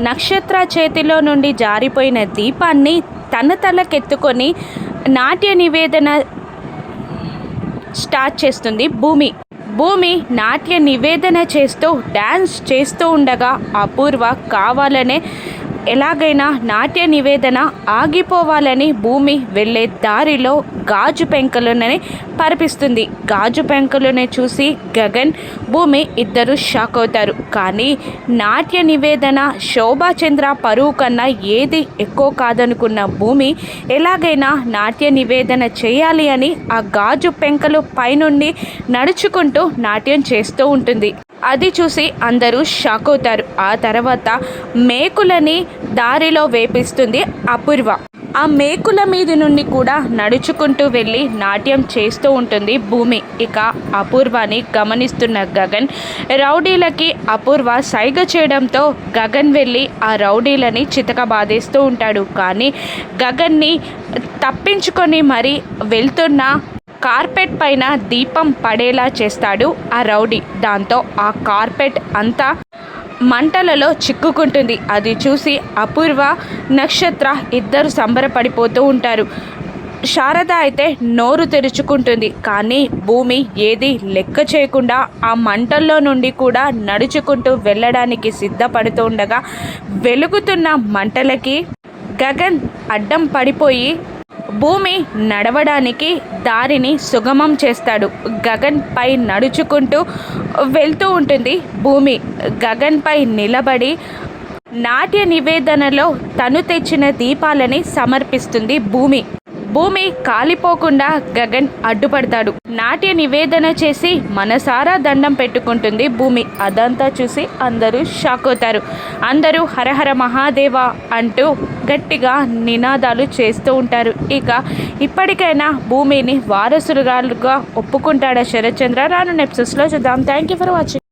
నక్షత్ర చేతిలో నుండి జారిపోయిన దీపాన్ని తన తలకెత్తుకొని నాట్య నివేదన స్టార్ట్ చేస్తుంది భూమి. భూమి నాట్య నివేదన చేస్తూ డ్యాన్స్ చేస్తూ ఉండగా అపూర్వ కావాలనే ఎలాగైనా నాట్య నివేదన ఆగిపోవాలని భూమి వెళ్ళే దారిలో గాజు పెంకులని పరిపిస్తుంది. గాజు పెంకులని చూసి గగన్ భూమి ఇద్దరు షాక్ అవుతారు. కానీ నాట్య నివేదన శోభాచంద్ర పరువు కన్నా ఏది ఎక్కువ కాదనుకున్న భూమి ఎలాగైనా నాట్య నివేదన చేయాలి అని ఆ గాజు పెంకలు పైనుండి నడుచుకుంటూ నాట్యం చేస్తూ ఉంటుంది. అది చూసి అందరూ షాక్ అవుతారు. ఆ తర్వాత మేకులని దారిలో వేపిస్తుంది అపూర్వ. ఆ మేకుల మీద నుండి కూడా నడుచుకుంటూ వెళ్ళి నాట్యం చేస్తూ ఉంటుంది భూమి. ఇక అపూర్వని గమనిస్తున్న గగన్ రౌడీలకి అపూర్వ సైగ చేయడంతో గగన్ వెళ్ళి ఆ రౌడీలని చితక బాధేస్తూ ఉంటాడు. కానీ గగన్ని తప్పించుకొని మరి వెళ్తున్న కార్పెట్ పైన దీపం పడేలా చేస్తాడు ఆ రౌడీ. దాంతో ఆ కార్పెట్ అంతా మంటలలో చిక్కుకుంటుంది. అది చూసి అపూర్వ నక్షత్ర ఇద్దరు సంబరపడిపోతూ ఉంటారు. శారద అయితే నోరు తెరుచుకుంటుంది. కానీ భూమి ఏది లెక్క చేయకుండా ఆ మంటల్లో నుండి కూడా నడుచుకుంటూ వెళ్ళడానికి సిద్ధపడుతూ ఉండగా వెలుగుతున్న మంటలకి గగన్ అడ్డం పడిపోయి భూమి నడవడానికి దారిని సుగమం చేస్తాడు. గగన్ పై నడుచుకుంటూ వెళ్తూ ఉంటుంది భూమి. గగన్ పై నిలబడి నాట్య నివేదనలో తను తెచ్చిన దీపాలని సమర్పిస్తుంది భూమి. భూమి కాలిపోకుండా గగన్ అడ్డుపడతాడు. నాట్య నివేదన చేసి మనసారా దండం పెట్టుకుంటుంది భూమి. అదంతా చూసి అందరూ షాక్ అవుతారు. అందరూ హరహర మహాదేవ అంటూ గట్టిగా నినాదాలు చేస్తూ ఉంటారు. ఇక ఇప్పటికైనా భూమిని వారసులుగా ఒప్పుకుంటాడా శరత్చంద్ర? రాను నెప్సెస్లో చూద్దాం. Thank you for watching